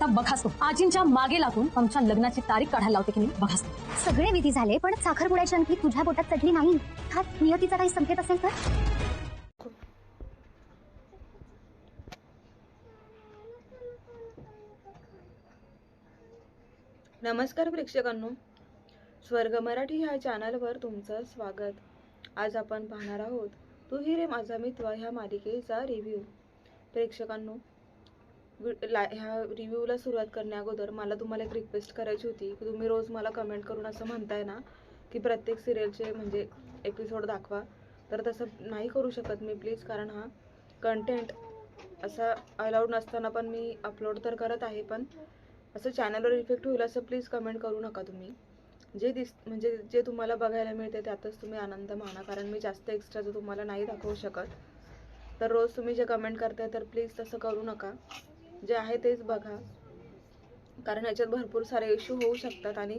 आता बघास तू आजींच्या मागे लागून आमच्या लग्नाची तारीख काढायला लावते की नाही बघास तू सगळे विधी झाले पण साखरपुड्याची अंगठी तुझ्या बोटात चढली नाही. हा नियतीचा काही संकेत असेल तर? नमस्कार प्रेक्षकांनो. स्वर्ग मराठी ह्या चॅनलवर तुमचं स्वागत. आज आपण पाहणार आहोत तू ही रे माझा मित्र ह्या मालिकेचा रिव्ह्यू प्रेक्षकांनो ला ह्या रिव्ह्यूला सुरुवात करण्या अगोदर मला तुम्हाला एक रिक्वेस्ट करायची होती की तुम्ही रोज मला कमेंट करून असं म्हणताय ना की प्रत्येक सिरियलचे म्हणजे एपिसोड दाखवा. तर तसं नाही करू शकत मी प्लीज कारण हा कंटेंट असा अलाउड नसताना पण मी अपलोड तर करत आहे पण असं चॅनलवर इफेक्ट होईल असं प्लीज कमेंट करू नका तुम्ही. जे दिस म्हणजे जे तुम्हाला बघायला मिळते त्यातच तुम्ही आनंद माना कारण मी जास्त एक्स्ट्राचं तुम्हाला नाही दाखवू शकत तर रोज तुम्ही जे कमेंट करताय तर प्लीज तसं करू नका. जे आहे तेच बघा. कारण याच्यात भरपूर सारे इश्यू होऊ शकतात आणि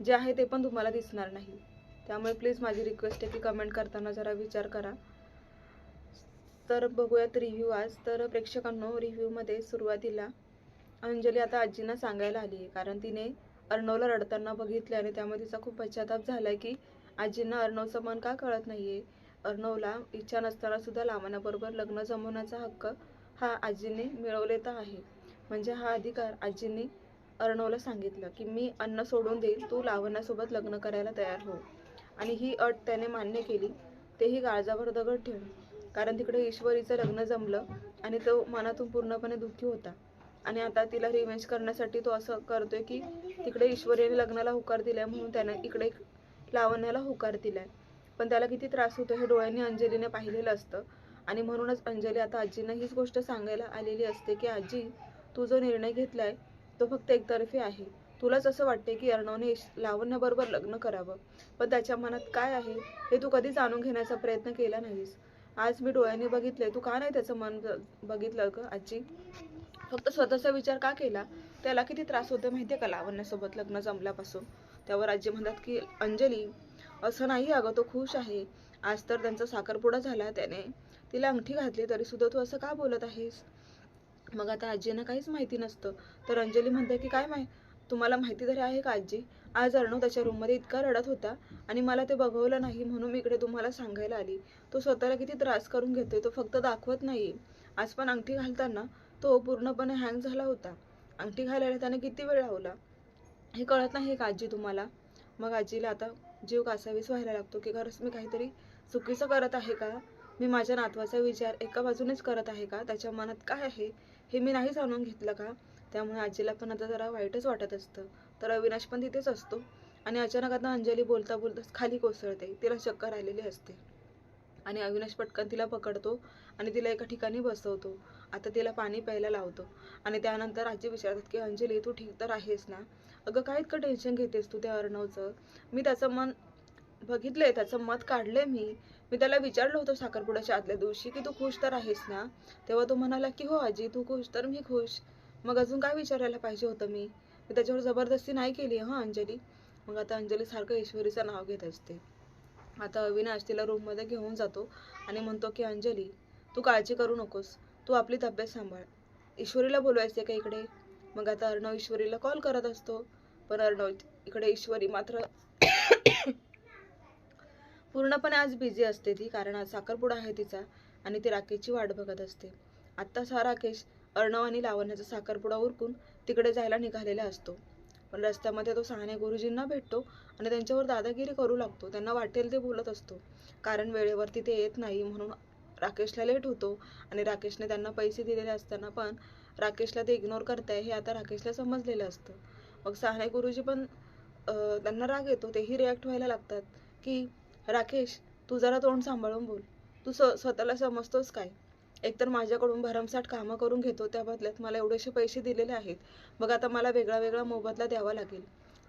जे आहे ते पण तुम्हाला दिसणार नाही. त्यामुळे प्लीज माझी रिक्वेस्ट आहे की कमेंट करताना जरा विचार करा. तर बघूयात रिव्ह्यू आज. तर प्रेक्षकांनो रिव्ह्यूमध्ये सुरुवातीला अंजली आता आजींना सांगायला आली आहे. कारण तिने अर्णवला रडताना बघितले आणि त्यामुळे तिचा खूप पश्चाताप झाला की आजींना अर्णवचं मन का कळत नाहीये? अर्णवला इच्छा नसताना सुद्धा लावण्याबरोबर लग्न जमवण्याचा हक्क हा आजीने मिळवलेला आहे. म्हणजे हा अधिकार आजींनी अर्णवला सांगितलं की मी अन्न सोडून देईल तू लावण्यासोबत लग्न करायला तयार हो. आणि ही अट त्याने मान्य केली तेही काळजावर दगड ठेवून. कारण तिकडे ईश्वरीचं लग्न जमलं आणि तो मनातून पूर्णपणे दुःखी होता. आणि आता तिला रिव्हेंज करण्यासाठी तो असं करतोय की तिकडे ईश्वरीने लग्नाला होकार दिलाय म्हणून त्याने इकडे लावण्याला होकार दिलाय. पण त्याला किती त्रास होतो हे डोळ्यांनी अंजलीने पाहिलेलं असतं. आणि म्हणूनच अंजली आता आजींना हीच गोष्ट सांगायला आलेली असते की आजी तू जो निर्णय घेतलाय तो फक्त एकतर्फी आहे. तुलाच असं वाटते की अर्णवने लावण्याबरोबर लग्न करावं. पण त्याच्या मनात काय आहे हे तू कधी जाणून घेण्याचा प्रयत्न केला नाहीस. आज मी डोळ्यांनी बघितलंय. तू का नाही त्याचं मन बघितलं ग आजी? फक्त स्वतःचा विचार का केला? त्याला किती त्रास होतो माहितीये का लावण्यासोबत लग्न जमल्यापासून? त्यावर आजी म्हणतात की अंजली असं नाही अगं तो खुश आहे. आज तर त्यांचा साखरपुडा झाला त्याने. तिला अंगठी घातली तरी सुद्धा तू असं का बोलत आहेस? मग आता आजींना काहीच माहिती नसतं. तर अंजली म्हणते की काय माहिती? तुम्हाला माहिती तरी आहे का आजी? आज अर्णव त्याच्या रूममध्ये इतका रडत होता आणि मला ते बघवलं नाही म्हणून मी इकडे तुम्हाला सांगायला आली. तो स्वतःला किती त्रास करून घेतोय तो फक्त दाखवत नाही. आज पण अंगठी घालताना तो पूर्णपणे हँग झाला होता. अंगठी घालायला त्याने किती वेळ लावला? हे कळत नाही का आजी तुम्हाला? मग आजीला आता जीव कासावीस व्हायला लागतो की खरंच मी काहीतरी चुकीचं करत आहे का? मी माझ्या नातवाचा विचार एका बाजूनेच करत आहे का? त्याच्या मनात काय आहे? हे मी नाही जाणून घेतलं का? त्यामुळे आजीला पण आता जरा वाईटच वाटत असतं. तर अविनाश पण तिथेच असतो. आणि अचानक आता अंजली बोलता बोलता खाली कोसळते. तिला चक्कर आलेली असते. आणि अविनाश पटकन तिला पकडतो आणि तिला एका ठिकाणी बसवतो. आता तिला पाणी प्यायला लावतो. आणि त्यानंतर आजी विचारतात की अंजली तू ठीक तर आहेस ना? अगं काय इतकं टेन्शन घेतेस तू त्या अर्णवचं? मी त्याचं मन बघितलंय त्याचं मत काढलंय मी. मी त्याला विचारलं होतं साखरपुड्याच्या आदल्या दिवशी की तू खुश तर आहेस ना? तेव्हा तो म्हणाला की हो आजी तू खुश तर मी खुश. मग अजून काय विचारायला पाहिजे होतं मी? मी त्याच्यावर जबरदस्ती नाही केली हां अंजली? मग आता अंजली सारखं ईश्वरीचं नाव घेत असते. आता अविनाश तिला रूममध्ये घेऊन जातो आणि म्हणतो की अंजली तू काळजी करू नकोस. तू आपली तब्येत सांभाळ. ईश्वरीला बोलवायचे का इकडे? मग आता अर्णव ईश्वरीला कॉल करत असतो. पण अर्णव इकडे ईश्वरी मात्र पूर्णपणे आज बिझी असते ती कारण आज साखरपुडा आहे तिचा आणि ती राकेशची वाट बघत असते. आत्ताच हा राकेश अर्णव आणि लावण्याचा साखरपुडा उरकून तिकडे जायला निघालेला असतो. पण रस्त्यामध्ये तो सहाने गुरुजींना भेटतो आणि त्यांच्यावर दादागिरी करू लागतो. त्यांना वाटेल ते बोलत असतो. कारण वेळेवरती ते येत नाही म्हणून राकेशला लेट होतो आणि राकेशने त्यांना पैसे दिलेले असताना पण राकेशला ते इग्नोर करताय हे आता राकेशला समजलेलं असतं. मग सहाने गुरुजी पण त्यांना राग येतो. तेही रिॲक्ट व्हायला लागतात की राकेश तू जरा तोंड सांभाळून बोल. तू स स्वतःला समजतोस काय? एकतर माझ्याकडून भरमसाठ कामं करून घेतो त्या बदल्यात मला एवढेसे पैसे दिलेले आहेत. मग आता मला वेगळा वेगळा मोबदला द्यावा लागेल.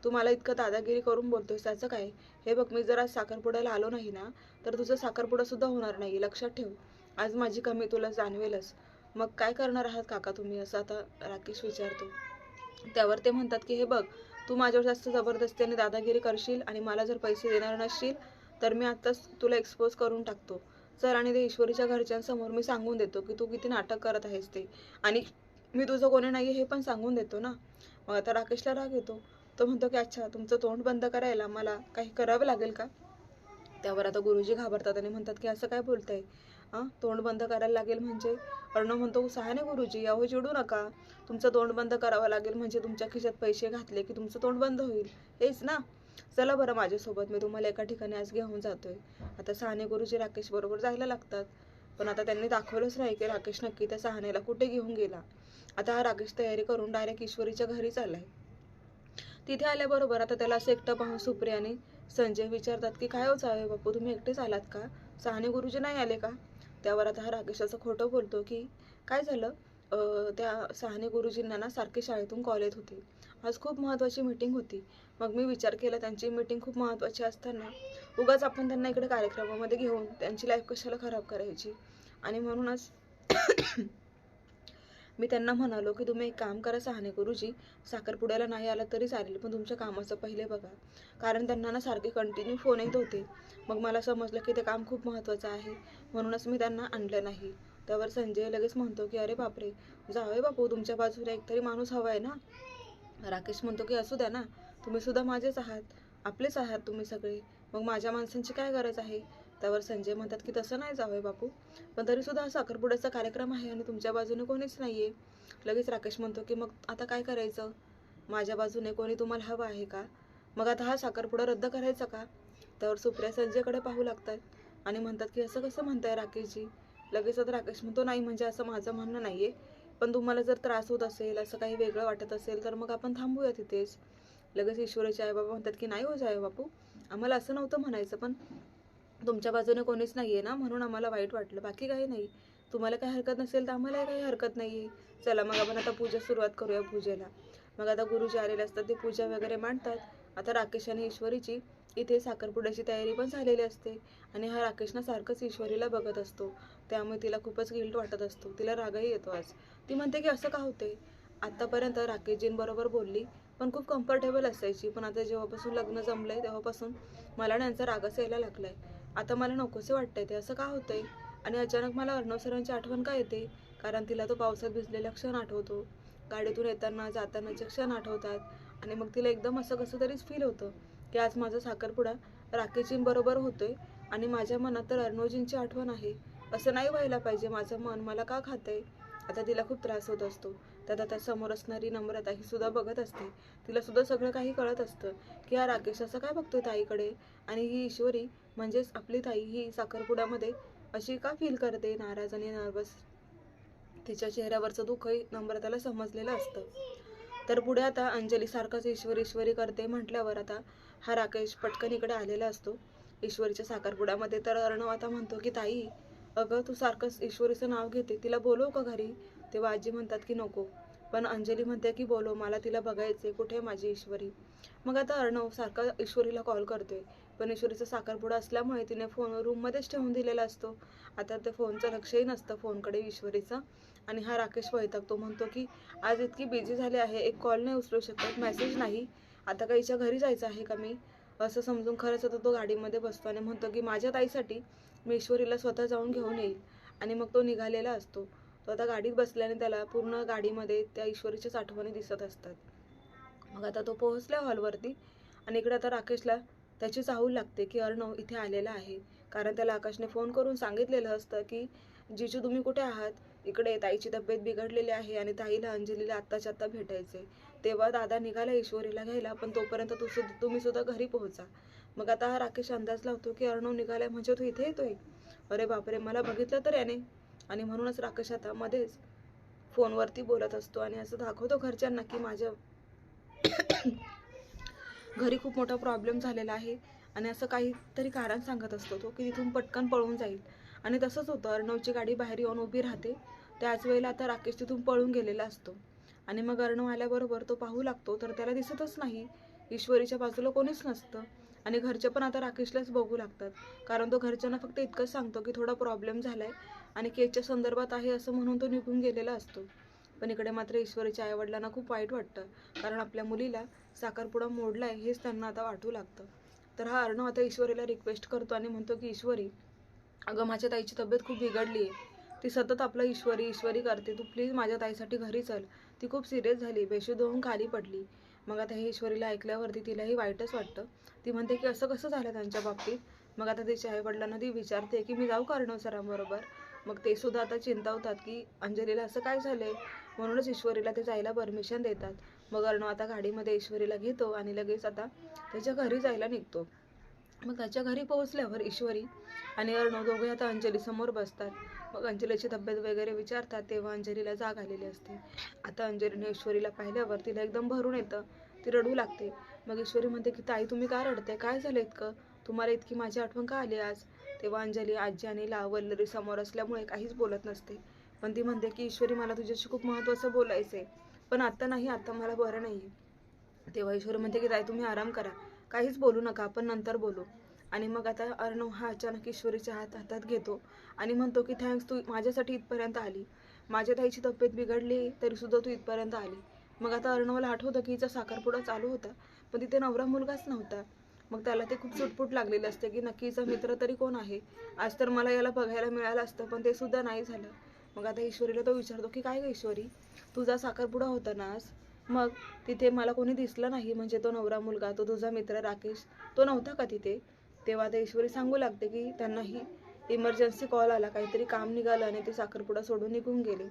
तू मला इतकं दादागिरी करून बोलतोस त्याचं काय? हे बघ मी जर आज साखरपुड्याला आलो नाही ना तर तुझं साखरपुडा सुद्धा होणार नाही लक्षात ठेव. आज माझी कमी तुला जाणवेलच. मग काय करणार आहात काका तुम्ही? असं आता राकेश विचारतो. त्यावर ते म्हणतात की हे बघ तू माझ्यावर जास्त जबरदस्तीने दादागिरी करशील आणि मला जर पैसे देणार नसशील तर मी आत्ताच तुला एक्सपोज करून टाकतो. चल आणि ते ईश्वरीच्या घरच्यांसमोर मी सांगून देतो की तू किती नाटक करत आहेस ते. आणि मी तुझं कोणी नाही हे पण सांगून देतो ना. मग आता राकेशला राग येतो. तो म्हणतो की अच्छा तुमचं तोंड बंद करायला मला काही करावं लागेल का? त्यावर आता गुरुजी घाबरतात आणि म्हणतात की असं काय बोलताय? हां तोंड बंद करायला लागेल म्हणजे? अर्णव म्हणतो सहाने गुरुजी अहो चिडू नका. तुमचं तोंड बंद करावं लागेल म्हणजे तुमच्या खिशात पैसे घातले की तुमचं तोंड बंद होईल. हेच ना? चला बरं माझ्यासोबत मी तुम्हाला एका ठिकाणी आज घेऊन जातोय. आता सहाने गुरुजी राकेश बरोबर जायला लागतात. पण आता त्यांनी दाखवलंच नाही की राकेश नक्की त्या सहानेला कुठे घेऊन गेला. आता हा राकेश तयारी करून डायरेक्ट ईश्वरीच्या घरी चाललाय. तिथे आल्याबरोबर आता त्याला असं एकटं पाहून सुप्रिया आणि संजय विचारतात की काय होचावे बापू? तुम्ही एकटेच आलात का? सहाने गुरुजी नाही आले का? त्यावर आता हा राकेश असं खोटं बोलतो की काय झालं? त्या सहाने गुरुजींना ना सारखे शाळेतून कॉल येत होते. आज खूप महत्त्वाची मीटिंग होती. मग मी विचार केला त्यांची मीटिंग खूप महत्त्वाची असताना उगाच आपण त्यांना इकडे कार्यक्रमामध्ये घेऊन त्यांची लाईफ कशाला खराब करायची? आणि म्हणूनच मी त्यांना म्हणालो की तुम्ही एक काम करा सहाने गुरुजी साखरपुड्याला नाही आला तरी चालेल पण तुमच्या कामाचं पहिले बघा. कारण त्यांना ना सारखे कंटिन्यू फोन येत होते. मग मला समजलं की ते काम खूप महत्त्वाचं आहे. म्हणूनच मी त्यांना आणलं नाही. त्यावर संजय लगेच म्हणतो की अरे बापरे जावे बापू तुमच्या बाजूला एकतरी माणूस हवा आहे ना. राकेश म्हणतो की असू द्या ना तुम्ही सुद्धा माझेच आहात आपलेच आहात तुम्ही सगळे. मग माझ्या माणसांची काय गरज आहे? त्यावर संजय म्हणतात की तसं नाही जावंय बापू पण तरी सुद्धा हा साखरपुड्याचा कार्यक्रम आहे आणि तुमच्या बाजूने कोणीच नाही आहे लगेच राकेश म्हणतो की मग आता काय करायचं? माझ्या बाजूने कोणी तुम्हाला हवं आहे का? मग आता हा साखरपुडा रद्द करायचा का? त्यावर सुप्रिया संजयकडे पाहू लागतात आणि म्हणतात की असं कसं म्हणताय राकेशजी? लगेच आता राकेश म्हणतो नाही म्हणजे असं माझं म्हणणं नाही आहे पण तुम्हाला जर त्रास होत असेल असं काही वेगळं वाटत असेल तर मग आपण थांबूया तिथेच लगेच ईश्वरीचे आई बाबा म्हणतात की नाही हो जाय बापू आम्हाला असं नव्हतं म्हणायचं पण तुमच्या बाजूने कोणीच नाही आहे ना म्हणून आम्हाला वाईट वाटलं. बाकी काही नाही. तुम्हाला काही हरकत नसेल तर आम्हाला काही हरकत नाहीये चला मग आपण आता पूजा सुरुवात करूया पूजेला. मग आता गुरुजी आलेले असतात ते पूजा वगैरे मांडतात. आता राकेश आणि ईश्वरीची इथे साखरपुड्याची तयारी पण झालेली असते आणि हा राकेशना सारखंच ईश्वरीला बघत असतो. त्यामुळे तिला खूपच गिल्ट वाटत असतो. तिला रागही येतो आज. ती म्हणते की असं का होते आत्तापर्यंत राकेशजींबरोबर बोलली पण खूप कम्फर्टेबल असायची. पण आता जेव्हापासून लग्न जमलं आहे तेव्हापासून मला ना यांचा रागच यायला लागलाय. आता मला नकोसे वाटतंय ते. असं का होतंय? आणि अचानक मला अर्णव सरांची आठवण का येते? कारण तिला तो पावसात भिजलेला क्षण आठवतो. गाडीतून येताना जातानाचे क्षण आठवतात. आणि मग तिला एकदम असं कसं तरीच फील होतं. की आज माझा साखरपुडा राकेशजींबरोबर होतोय आणि माझ्या मनात तर अर्णवजींची आठवण आहे. असं नाही व्हायला पाहिजे माझं मन मला का खातंय? आता तिला खूप त्रास होत असतो. त्यात आता समोर असणारी नम्रता ही सुद्धा बघत असते. तिला सुद्धा सगळं काही कळत असतं की हा राकेश असं काय बघतोय ताईकडे? आणि ही ईश्वरी म्हणजेच आपली ताई ही साखरपुड्यामध्ये अशी का फील करते? नाराज आणि नर्वस तिच्या चेहऱ्यावरचं दुःखही नम्रताला समजलेलं असतं. तर पुढे आता अंजलीसारखंच ईश्वरी ईश्वर ईश्वरी करते म्हटल्यावर आता हा राकेश पटकन इकडे आलेला असतो. ईश्वरीच्या साखरपुड्यामध्ये तर अर्णव आता म्हणतो की ताई अगं तू सारखंच ईश्वरीचं नाव घेते तिला बोलव का घरी? तेव्हा आजी म्हणतात की नको. पण अंजली म्हणते की बोलो मला तिला बघायचे कुठे आहे माझी ईश्वरी? मग आता अर्णव सारखा ईश्वरीला कॉल करतोय. पण ईश्वरीचा साखरपुडा असल्यामुळे तिने फोन रूममध्येच ठेवून दिलेला असतो. आता ते फोनचं लक्षही नसतं फोनकडे ईश्वरीचं. आणि हा राकेश वैतागतो म्हणतो की आज इतकी बिझी झाली आहे एक कॉल नाही उचलू शकत मेसेज नाही. आता का हिच्या घरी जायचं आहे का मी? असं समजून खरंच आता तो गाडीमध्ये बसतो आणि म्हणतो की माझ्या ताईसाठी मी ईश्वरीला स्वतः जाऊन घेऊन येईल आणि मग तो निघालेला असतो. तो आता गाडीत बसल्याने त्याला पूर्ण गाडीमध्ये त्या ईश्वरीच्याच आठवणी दिसत असतात. मग आता तो पोहोचला हॉलवरती आणि इकडे आता राकेशला त्याची चाहूल लागते की अर्णव इथे आलेला आहे. कारण त्याला आकाशने फोन करून सांगितलेलं असतं की जिजू तुम्ही कुठे आहात? इकडे ताईची तब्येत बिघडलेली आहे आणि ताईला अंजलीला आत्ताच्या आत्ता भेटायचे तेव्हा दादा निघाला ईश्वरीला घ्यायला पण तोपर्यंत तू सुद्धा तुम्ही सुद्धा घरी पोहोचा. मग आता हा राकेश अंदाज लावतो की अर्णव निघालाय म्हणजे तू इथे येतोय? अरे बापरे मला बघितलं तर याने. आणि म्हणूनच राकेश आता मध्येच फोनवरती बोलत असतो आणि असं दाखवतो घरच्यांना की माझ्या घरी खूप मोठा प्रॉब्लेम झालेला आहे. आणि असं काहीतरी कारण सांगत असतो तो की तिथून पटकन पळून जाईल. आणि तसंच होतं अर्णवची गाडी बाहेर येऊन उभी राहते. त्याच वेळेला आता राकेश तिथून पळून गेलेला असतो. आणि मग अर्णव आल्याबरोबर तो पाहू लागतो तर त्याला दिसतच नाही. ईश्वरीच्या बाजूला कोणीच नसतं. आणि घरचे पण आता राकेशलाच बघू लागतात. कारण तो घरच्यांना फक्त इतकंच सांगतो की थोडा प्रॉब्लेम झालाय आणि केकच्या संदर्भात आहे असं म्हणून तो निघून गेलेला असतो. पण इकडे मात्र ईश्वरीच्या आईवडिलांना खूप वाईट वाटतं. कारण आपल्या मुलीला साखरपुडा मोडलाय हेच त्यांना आता वाटू लागतं. तर हा अर्णव आता ईश्वरीला रिक्वेस्ट करतो आणि म्हणतो की ईश्वरी अगं माझ्या ताईची तब्येत खूप बिघडली आहे ती सतत आपलं ईश्वरी ईश्वरी करते. तू प्लीज माझ्या ताईसाठी घरी चल. ती खूप सिरियस झाली. बेशुद्ध होऊन खाली पडली. मग आता हे ईश्वरीला ऐकल्यावरती तिलाही वाईटच वाटतं. ती म्हणते की असं कसं झालं त्यांच्या बाबतीत? मग आता तिच्या आईवडिलांना ती विचारते की मी जाऊ कारणव सरांबरोबर मग ते सुद्धा आता चिंतावतात की अंजलीला असं काय झालंय? म्हणूनच ईश्वरीला ते जायला परमिशन देतात. मग अर्णव आता गाडीमध्ये ईश्वरीला घेतो आणि लगेच आता त्याच्या घरी जायला निघतो. मग त्याच्या घरी पोहोचल्यावर ईश्वरी आणि अर्णव दोघे आता अंजली समोर बसतात. मग अंजलीची तब्येत वगैरे विचारतात तेव्हा अंजलीला जाग आलेली असते. आता अंजलीने ईश्वरीला पाहिल्यावर तिला एकदम भरून येतं. ती रडू लागते. मग ईश्वरी म्हणते की ताई तुम्ही का रडते काय झालं इतकं? तुम्हाला इतकी माझी आठवण का आली आज? तेव्हा अंजली आजी आणि लावल्लरी समोर असल्यामुळे काहीच बोलत नसते. पण ती म्हणते की ईश्वरी मला तुझ्याशी खूप महत्त्वाचं बोलायचं आहे पण आत्ता नाही आत्ता मला बरं नाही आहे तेव्हा ईश्वरी म्हणते की ताई तुम्ही आराम करा. काहीच बोलू नका आपण नंतर बोलू. आणि मग आता अर्णव हा अचानक ईश्वरीच्या हात हातात घेतो आणि म्हणतो की थँक्स तू माझ्यासाठी इथपर्यंत आली. माझ्या ताईची तब्येत बिघडली तरीसुद्धा तू इथपर्यंत आली. मग आता अर्णवला आठवतं की हिचा साखरपुडा चालू होता पण तिथे नवरा मुलगाच नव्हता. मग त्याला ते खूप सुटपुट लागलेलं असते की नक्की हिचा मित्र तरी कोण आहे? आज तर मला याला बघायला मिळालं असतं पण ते सुद्धा नाही झालं. मग आता ईश्वरीला तो विचारतो की काय ग ईश्वरी? तुझा साखरपुडा होता ना आज? मग तिथे मला कोणी दिसलं नाही म्हणजे तो नवरा मुलगा तो तुझा मित्र राकेश तो नव्हता का तिथे? तेव्हा ते ईश्वरी सांगू लागते की त्यांनाही इमर्जन्सी कॉल आला काहीतरी काम निघालं आणि ते साखरपुडा सोडून निघून गेले.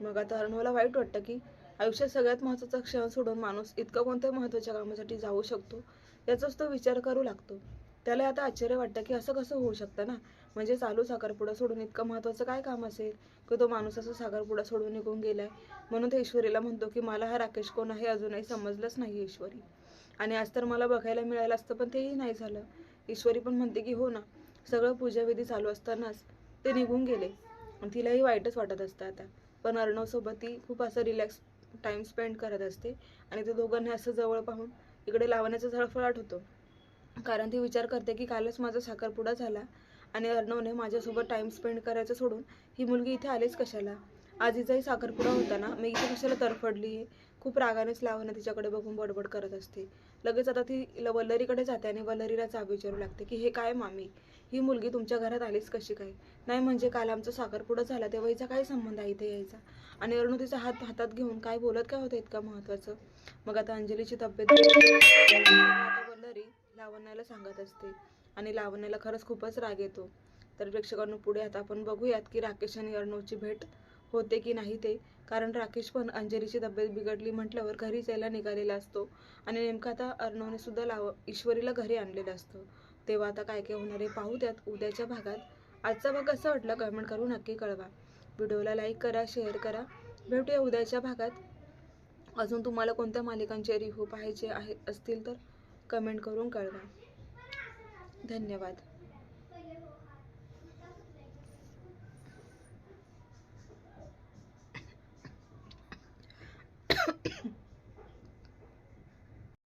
मग आता अर्णवला वाईट वाटतं की आयुष्यात सगळ्यात महत्त्वाचा क्षण सोडून माणूस इतकं कोणत्या महत्त्वाच्या कामासाठी जाऊ शकतो? याचाच तो विचार करू लागतो. त्याला आता आश्चर्य वाटतं की असं कसं होऊ शकतं ना? म्हणजे चालू साखरपुडा सोडून इतकं महत्त्वाचं काय काम असेल? की तो माणूस असं साखरपुडा सोडून निघून गेलाय. म्हणून ते ईश्वरीला म्हणतो की मला हा राकेश कोण आहे? अजूनही समजलंच नाही ईश्वरी. आणि आज तर मला बघायला मिळालं असतं पण तेही नाही झालं. ईश्वरी पण म्हणते की हो ना सगळं पूजाविधी चालू असतानाच ते निघून गेले. तिलाही वाईटच वाटत असतं आता. पण अर्णवसोबत ती खूप असं रिलॅक्स टाईम स्पेंड करत असते. आणि ते दोघांनी असं जवळ पाहून इकडे लावण्याचा झळफळाट होतो. कारण ती विचार करते की कालच माझा साखरपुडा झाला. आणि अर्णवने माझ्यासोबत टाईम स्पेंड करायचं सोडून ही मुलगी इथे आलीच कशाला? आजीचाही साखरपुडा होता ना मी इथे कशाला तरफडली आहे खूप रागानेच लावणं तिच्याकडे बघून बडबड करत असते. लगेच आता ती वल्लरीकडे जाते आणि वल्लरीला जाब विचारू लागते की हे काय मामी? ही मुलगी तुमच्या घरात आलीच कशी काय? नाही म्हणजे काल आमचा साखरपुडा झाला तेव्हा हिचा काय संबंध आहे इथे यायचा? आणि अरुण तिचा हात हातात घेऊन काय बोलत काय होतं इतकं महत्त्वाचं मग आता अंजलीची तब्येत आता वल्लरी लावण्याला सांगत असते. आणि लावण्याला खरंच खूपच राग येतो. तर प्रेक्षकांनो पुढे आता आपण बघूयात की राकेश आणि अर्णवची भेट होते की नाही ते. कारण राकेश पण अंजलीची तब्येत बिघडली म्हटल्यावर घरीच यायला निघालेला असतो. आणि नेमकं आता अर्णवने सुद्धा लाव ईश्वरीला घरी आणलेलं असतं. तेव्हा आता काय काय होणार आहे पाहू त्यात. उद्याच्या भागात आजचा भाग कसं वाटलं कमेंट करून नक्की कळवा. व्हिडिओला लाईक करा शेअर करा. भेटूया उद्याच्या भागात. अजून तुम्हाला कोणत्या मालिकांचे रिव्ह्यू पाहायचे आहे असतील तर कमेंट करून कळवा. धन्यवाद.